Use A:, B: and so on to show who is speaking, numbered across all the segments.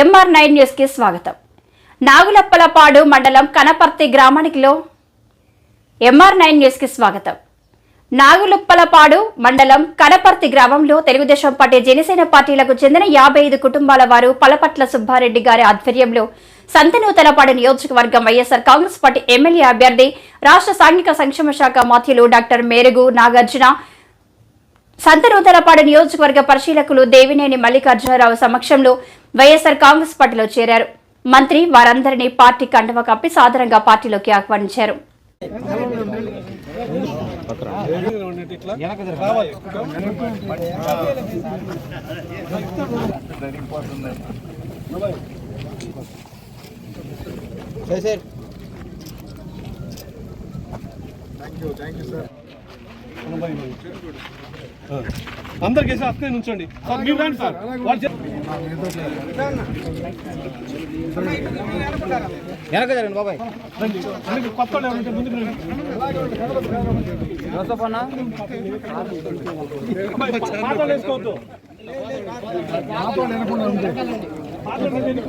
A: MR nine న్యూస్కి స్వాగతం. నాగులప్పలపాడు మండలం కనపర్తి గ్రామానికిలో ఎంఆర్ నైన్ న్యూస్కి స్వాగతం. నాగులుప్పలపాడు మండలం కనపర్తి గ్రామంలో తెలుగుదేశం పార్టీ జనసేన పార్టీలకు చెందిన యాభై ఐదు కుటుంబాల వారు పలపట్ల సుబ్బారెడ్డి గారి ఆధ్వర్యంలో సంతనూతలపాడు నియోజకవర్గం వైఎస్ఆర్ కాంగ్రెస్ పార్టీ ఎమ్మెల్యే అభ్యర్థి రాష్ట్ర సాంఘిక సంక్షేమ శాఖ మాత్యులు డాక్టర్ మేరుగు నాగార్జున సంతనూతలపాడు నియోజకవర్గ పరిశీలకులు దేవినేని మల్లికార్జునరావు సమక్షంలో వైఎస్ఆర్ కాంగ్రెస్ పార్టీలో చేరారు. మంత్రి వారందరినీ పార్టీ కండవ కప్పి సాధారణంగా పార్టీలోకి ఆహ్వానించారు.
B: అందరికి వేసి అక్కడే నుంచోండి. సార్ మీరు రండి సార్.
C: బాబాయ్.
B: కొత్త ముందుకు వేసుకోవద్దు వాళ్ళు వెనక్కి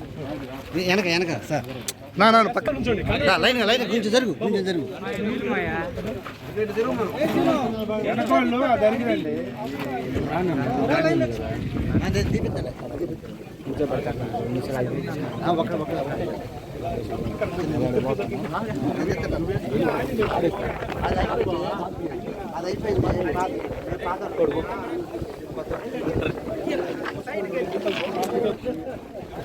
C: వెనక వెనక సార్.
D: నా నా పక్క
B: నుంచోండి
C: లైన్ లైన్ కొంచెం జరుగు కొంచెం జరుగు.
B: అది
C: తీపిద్దాలే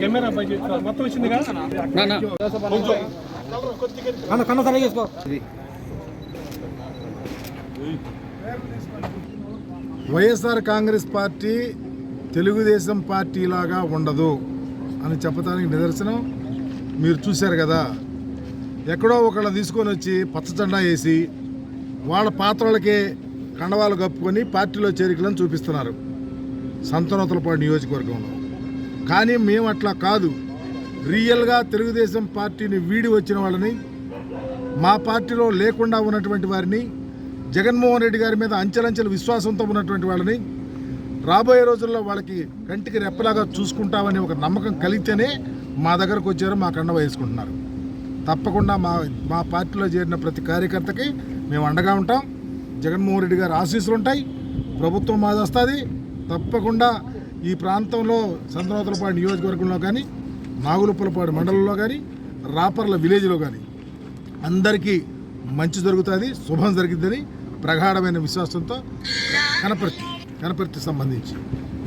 B: కెమెరా పై చేస్తున్నారు. మొత్తం వచ్చింది కదా కొంచెం.
C: కన్న సరిగా చేసుకో
D: YSR Congress party Telugu Desam party లాగా ఉండదు అని చెప్పడానికి నిదర్శనం మీరు చూశారు కదా. ఎక్కడో ఒకళ్ళని తీసుకొని వచ్చి పచ్చజెండా వేసి వాళ్ళ పాత్రలకే కండవాలు కప్పుకొని పార్టీలో చేరికలను చూపిస్తున్నారు సంతనోతలపాడు నియోజకవర్గంలో. కానీ మేము అట్లా కాదు. రియల్గా తెలుగుదేశం పార్టీని వీడి వచ్చిన వాళ్ళని మా పార్టీలో లేకుండా ఉన్నటువంటి వారిని జగన్మోహన్ రెడ్డి గారి మీద అంచెలంచెల విశ్వాసంతో ఉన్నటువంటి వాళ్ళని రాబోయే రోజుల్లో వాళ్ళకి కంటికి రెప్పలాగా చూసుకుంటామని ఒక నమ్మకం కలిగితేనే మా దగ్గరకు వచ్చారు మా కండ వేసుకుంటున్నారు. తప్పకుండా మా మా పార్టీలో చేరిన ప్రతి కార్యకర్తకి మేము అండగా ఉంటాం. జగన్మోహన్ రెడ్డి గారి ఆశీస్సులు ఉంటాయి ప్రభుత్వం మాది వస్తుంది. తప్పకుండా ఈ ప్రాంతంలో చంద్రవతలపాడు నియోజకవర్గంలో కానీ నాగులుప్పలపాడు మండలంలో కానీ రాపర్ల విలేజ్లో కానీ అందరికీ మంచి జరుగుతుంది శుభం జరిగిద్దని ప్రగాఢమైన విశ్వాసంతో కనపడుతుంది కనపర్తి సంబంధించి.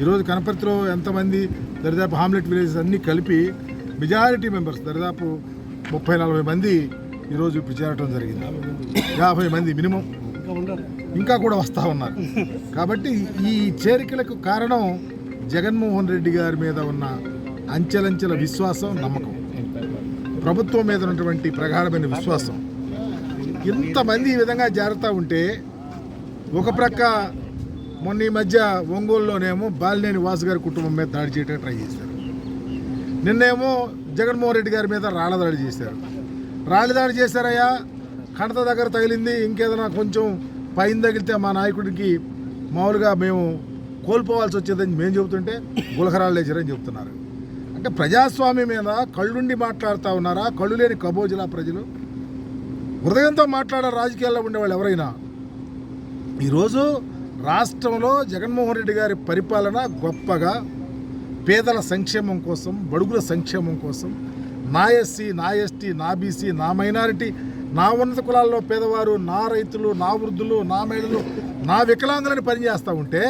D: ఈరోజు కనపర్తిలో ఎంతమంది దరిదాపు హామ్లెట్ విలేజెస్ అన్నీ కలిపి మెజారిటీ మెంబర్స్ దరిదాపు ముప్పై నలభై మంది ఈరోజు ఇప్పుడు చేరటం జరిగింది. యాభై మంది మినిమం. ఇంకా కూడా వస్తూ ఉన్నారు. కాబట్టి ఈ చేరికలకు కారణం జగన్మోహన్ రెడ్డి గారి మీద ఉన్న అంచెలంచెల విశ్వాసం నమ్మకం. ప్రభుత్వం మీద ఉన్నటువంటి ప్రగాఢమైన విశ్వాసం. ఇంతమంది ఈ విధంగా జారుతూ ఉంటే ఒక ప్రక్క మొన్న ఈ మధ్య ఒంగోలులోనేమో బాలినేని వాసు గారి కుటుంబం మీద దాడి చేయడానికి ట్రై చేశారు. నిన్నేమో జగన్మోహన్ రెడ్డి గారి మీద రాళ్ళ దాడి చేశారు. రాళ్ళ దాడి చేశారయ్యా కడత దగ్గర తగిలింది ఇంకేదైనా కొంచెం పైన తగిలితే మా నాయకుడికి మామూలుగా మేము కోల్పోవాల్సి వచ్చేదని మేము చెబుతుంటే గులహరాలు లేచారని చెబుతున్నారు. అంటే ప్రజాస్వామ్యం మీద కళ్ళుండి మాట్లాడుతూ ఉన్నారా? కళ్ళు లేని కబోజులా ప్రజలు? హృదయంతో మాట్లాడారు రాజకీయాల్లో ఉండేవాళ్ళు ఎవరైనా? ఈరోజు రాష్ట్రంలో జగన్మోహన్ రెడ్డి గారి పరిపాలన గొప్పగా పేదల సంక్షేమం కోసం బడుగుల సంక్షేమం కోసం నా ఎస్సీ నా ఎస్టీ నా బీసీ నా మైనారిటీ నా ఉన్నత కులాల్లో పేదవారు నా రైతులు నా వృద్ధులు నా మహిళలు నా వికలాంగులని పనిచేస్తూ ఉంటే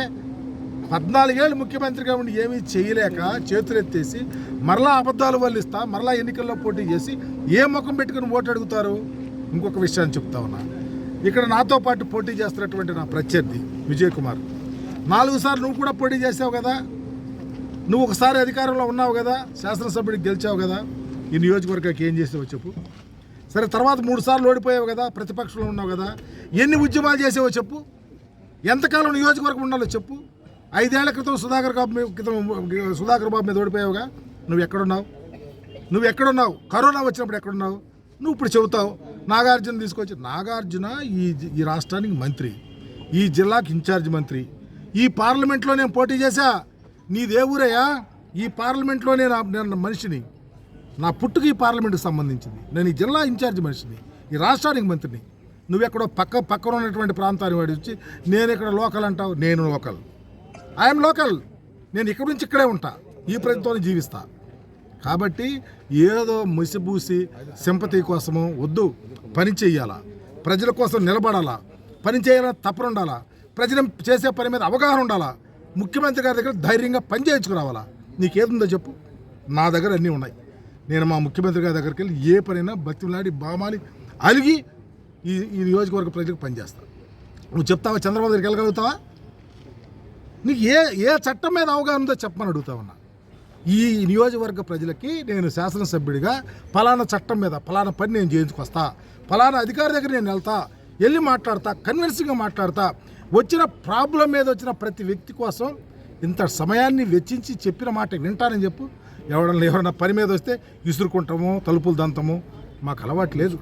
D: పద్నాలుగేళ్ళు ముఖ్యమంత్రిగా ఉండి ఏమీ చేయలేక చేతులెత్తేసి మరలా అబద్ధాలు వల్లిస్తా మరలా ఎన్నికల్లో పోటీ చేసి ఏ ముఖం పెట్టుకుని ఓటు అడుగుతారు? ఇంకొక విషయాన్ని చెప్తా ఉన్నా. ఇక్కడ నాతో పాటు పోటీ చేస్తున్నటువంటి నా ప్రత్యర్థి విజయ్ కుమార్. నాలుగు సార్లు నువ్వు కూడా పోటీ చేసావు కదా. నువ్వు ఒకసారి అధికారంలో ఉన్నావు కదా. శాసనసభ్యుడికి గెలిచావు కదా. ఈ నియోజకవర్గానికి ఏం చేసావు చెప్పు. సరే తర్వాత మూడు సార్లు ఓడిపోయావు కదా. ప్రతిపక్షంలో ఉన్నావు కదా. ఎన్ని ఉద్యమాలు చేసావో చెప్పు. ఎంతకాలం నియోజకవర్గం ఉండాలో చెప్పు. ఐదేళ్ళ క్రితం సుధాకర్ బాబు క్రితం సుధాకర్ బాబు మీద ఓడిపోయావుగా. నువ్వు ఎక్కడున్నావు? నువ్వు ఎక్కడున్నావు? కరోనా వచ్చినప్పుడు ఎక్కడున్నావు? నువ్వు ఇప్పుడు చెబుతావు. నాగార్జున తీసుకొచ్చి నాగార్జున ఈ ఈ రాష్ట్రానికి మంత్రి ఈ జిల్లాకి ఇన్ఛార్జ్ మంత్రి. ఈ పార్లమెంట్లో నేను పోటీ చేశా. నీదే ఊరయ్యా? ఈ పార్లమెంట్లో నేను నేను మనిషిని. నా పుట్టుకు ఈ పార్లమెంట్కి సంబంధించింది. నేను ఈ జిల్లా ఇన్ఛార్జ్ మనిషిని ఈ రాష్ట్రానికి మంత్రిని. నువ్వెక్కడో పక్క పక్కన ఉన్నటువంటి ప్రాంతాన్ని వాడి వచ్చి నేను ఇక్కడ లోకల్ అంటావు? నేను లోకల్. I'm local. నేను ఇక్కడ నుంచి ఇక్కడే ఉంటా. ఈ ప్రజలతోనే జీవిస్తాను కాబట్టి ఏదో ముసిబూసి సింపతి కోసము వద్దు పని చెయ్యాలా. ప్రజల కోసం నిలబడాలా. పని చేయాలని తప్పన ఉండాలా ప్రజలు చేసే పని మీద అవగాహన ఉండాలా. ముఖ్యమంత్రి గారి దగ్గర ధైర్యంగా పని చేయించుకురావాలా. నీకేదుందో చెప్పు. నా దగ్గర అన్నీ ఉన్నాయి. నేను మా ముఖ్యమంత్రి గారి దగ్గరికి వెళ్ళి ఏ పనైనా బతిలాడి బామాలి అలిగి ఈ ఈ నియోజకవర్గ ప్రజలకు పనిచేస్తాను నువ్వు చెప్తావా చంద్రబాబు దగ్గరికి వెళ్ళగలుగుతావా? నీకు ఏ ఏ చట్టం మీద అవగాహన ఉందో చెప్పమని అడుగుతావు ఉన్నా. ఈ నియోజకవర్గ ప్రజలకి నేను శాసనసభ్యుడిగా ఫలానా చట్టం మీద ఫలానా పని నేను చేయించుకొస్తా ఫలానా అధికారి దగ్గర నేను వెళ్తా వెళ్ళి మాట్లాడతా కన్విన్సింగ్గా మాట్లాడతా. వచ్చిన ప్రాబ్లం మీద వచ్చిన ప్రతి వ్యక్తి కోసం ఇంత సమయాన్ని వెచ్చించి చెప్పిన మాట వింటానని చెప్పు. ఎవడన్నా ఎవరన్నా పని మీద వస్తే విసురుకుంటాము తలుపులు దంతము. మాకు అలవాటు లేదు.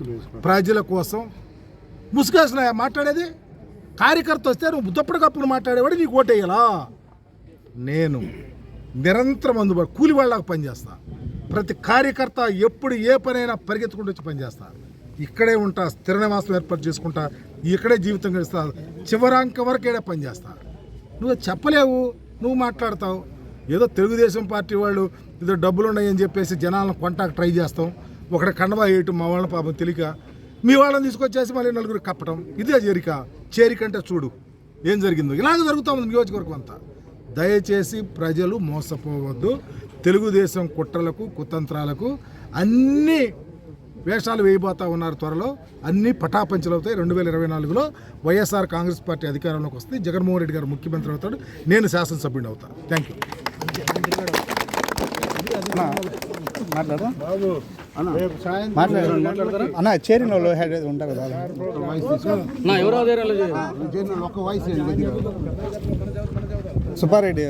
D: ప్రజల కోసం ముసుగేసిన మాట్లాడేది? కార్యకర్త వస్తే నువ్వు దుప్పటికప్పుడు మాట్లాడేవాడు నీకు ఓటేయాలా? నేను నిరంతరం అందుబాటు కూలి వాళ్ళకు పనిచేస్తా. ప్రతి కార్యకర్త ఎప్పుడు ఏ పనైనా పరిగెత్తుకుంటూ వచ్చి పనిచేస్తా. ఇక్కడే ఉంటా స్థిర నివాసం ఏర్పాటు చేసుకుంటా ఇక్కడే జీవితం గడిస్తా చివరాంక వరకు ఈడే పనిచేస్తా నువ్వు చెప్పలేవు నువ్వు మాట్లాడతావు. ఏదో తెలుగుదేశం పార్టీ వాళ్ళు ఏదో డబ్బులు ఉన్నాయని చెప్పేసి జనాలను కొంటాకు ట్రై చేస్తాం. ఒకటి కండవా వేయటం మా వాళ్ళని పాపం తెలియక మీ వాళ్ళని తీసుకొచ్చేసి మళ్ళీ నలుగురు కప్పటం. ఇదే చేరిక. చేరికంటే చూడు ఏం జరిగిందో. ఇలాగ జరుగుతూ ఉంది నియోజకవర్గం అంతా. దయచేసి ప్రజలు మోసపోవద్దు. తెలుగుదేశం కుట్రలకు కుతంత్రాలకు అన్ని వేషాలు వేయబోతా ఉన్నారు త్వరలో. అన్ని పటాపంచలవుతాయి రెండు వేల ఇరవై నాలుగులో వైఎస్ఆర్ కాంగ్రెస్ పార్టీ అధికారంలోకి వస్తే జగన్మోహన్ రెడ్డి గారు ముఖ్యమంత్రి అవుతాడు. నేను శాసనసభ్యుడిని అవుతాను. థ్యాంక్ యూ
E: అన్న చేరిన వాళ్ళు హెడ్ ఉంటారు కదా. సుబ్బారెడ్డి.